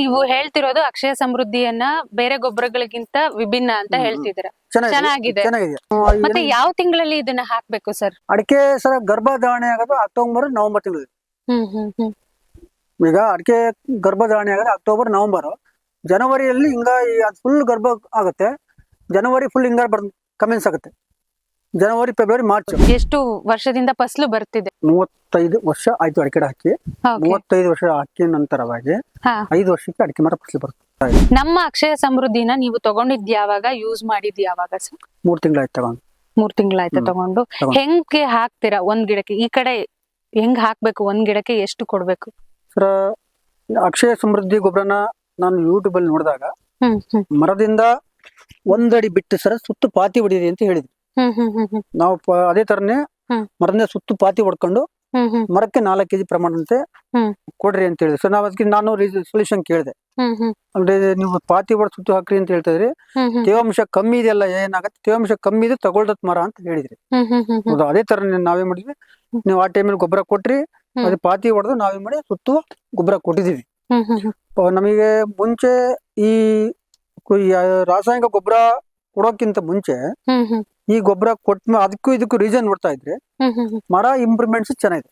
ನೀವು ಹೇಳ್ತಿರೋದು ಅಕ್ಷಯ ಸಮೃದ್ಧಿಯನ್ನ ಬೇರೆ ಗೊಬ್ಬರಗಳಿಗಿಂತ ವಿಭಿನ್ನ ಅಂತ ಹೇಳ್ತಿದ್ರೆ ಚೆನ್ನಾಗಿದೆ. ಮತ್ತೆ ಯಾವ ತಿಂಗಳಲ್ಲಿ ಇದನ್ನ ಹಾಕ್ಬೇಕು ಸರ್? ಅಡಿಕೆ ಸರ್ ಗರ್ಭಧಾರಣೆ ಆಗೋದು ಅಕ್ಟೋಬರ್ ನವೆಂಬರ್ ತಿಂಗಳು. ಈಗ ಅಡಿಕೆ ಗರ್ಭಧಾರಣೆ ಆಗೋದು ಅಕ್ಟೋಬರ್ ನವೆಂಬರ್. ಜನವರಿಯಲ್ಲಿ ಹಿಂಗ ಫುಲ್ ಗರ್ಭ ಆಗುತ್ತೆ. ಜನವರಿ ಫುಲ್ ಹಿಂಗ ಬರ್ ಕಮೆನ್ಸ್ ಆಗುತ್ತೆ. ಜನವರಿ ಫೆಬ್ರವರಿ ಮಾರ್ಚ್. ಎಷ್ಟು ವರ್ಷದಿಂದ ಫಸಲು ಬರ್ತಿದೆ? ಮೂವತ್ತೈದು ವರ್ಷ ಆಯ್ತು ಅಡಿಕೆ ಹಾಕಿ. ಮೂವತ್ತೈದು ವರ್ಷ ಹಾಕಿ ನಂತರವಾಗಿ. ಐದು ವರ್ಷಕ್ಕೆ ಅಡಿಕೆ ಮರ ಫಸಲು ಬರುತ್ತೆ ನಮ್ಮ ಅಕ್ಷಯ ಸಮೃದ್ಧಿನ ನೀವು ತಗೊಂಡಿದ್ ಯಾವಾಗ? ಯೂಸ್ ಮಾಡಿದ್ ಯಾವಾಗ ಸರ್? ಮೂರ್ ತಿಂಗಳಾಯ್ತು ತಗೊಂಡು. ಮೂರ್ ತಿಂಗಳಾಯ್ತು. ತಗೊಂಡು. ಹೆಂಗೆ ಹಾಕ್ತೀರಾ ಒಂದ್ ಗಿಡಕ್ಕೆ? ಈ ಕಡೆ ಹೆಂಗ್ ಹಾಕ್ಬೇಕು ಒಂದ್ ಗಿಡಕ್ಕೆ ಎಷ್ಟು ಕೊಡ್ಬೇಕು? ಸರ್ ಅಕ್ಷಯ ಸಮೃದ್ಧಿ ಗೊಬ್ಬರನ ನಾನು ಯೂಟ್ಯೂಬ್ ಅಲ್ಲಿ ನೋಡಿದಾಗ ಮರದಿಂದ ಒಂದಡಿ ಬಿಟ್ಟು ಸರ ಸುತ್ತ ಪಾತಿ ಹೊಡಿದೆ ಅಂತ ಹ್ಮ್ ನಾವು ಪ- ಅದೇ ತರನೇ ಮರದ ಮರದಿಂದ ಸುತ್ತು ಪಾತಿ ಹೊಡ್ಕೊಂಡು ಮರಕ್ಕೆ ನಾಲ್ಕು ಕೆಜಿ ಪ್ರಮಾಣದಂತೆ ಹ್ಮ್. ಕೊಡ್ರಿ ಅಂತ ಹೇಳಿದ್ರೆ. ಸೊ ನಾವು ಅದಕ್ಕೆ ನಾನು ಸೊಲ್ಯೂಷನ್ ಕೇಳಿದೆ. ಅಂದ್ರೆ ನೀವು ಪಾತಿ ಹೊಡೆದು ಸುತ್ತು ಹಾಕ್ರಿ ಅಂತ ಹ್ಮ್ ಹ್ಮ್. ತೇವಾಂಶ ಕಮ್ಮಿ ಇದೆಯಲ್ಲ ಏನಾಗತ್ತೆ? ತೇವಾಂಶ ಕಮ್ಮಿ ಇದೆ ತಗೊಳ್ದತ್ ಮರ ಅಂತ ಹೇಳಿದ್ರಿ. ಹೌದು ಅದೇ ತರ ನಾವೇ ಮಾಡಿದ್ವಿ. ನೀವು ಆ ಟೈಮಲ್ಲಿ ಗೊಬ್ಬರ ಕೊಟ್ರಿ ಹ್ಮ್. ಅದೇ ಪಾತಿ ಹೊಡೆದು ನಾವೇ ಮಾಡಿ ಸುತ್ತು ಗೊಬ್ಬರ ಕೊಟ್ಟಿದೀವಿ ಪ- ನಮಗೆ ಮುಂಚೆ ಈ ಕು- ಈ ರಾಸಾಯನಿಕ ಗೊಬ್ಬರ ಕೊಡೋಕ್ಕಿಂತ ಮುಂಚೆ ಈ ಗೊಬ್ಬರ ಕೊಟ್ಟ ಅದಕ್ಕೂ ಇದಕ್ಕೂ ರೀಸನ್ ನೋಡ್ತಾ ಇದ್ರೆ ಮರ ಇಂಪ್ರೂವ್ಮೆಂಟ್ಸ್ ಚೆನ್ನಾಗಿದೆ.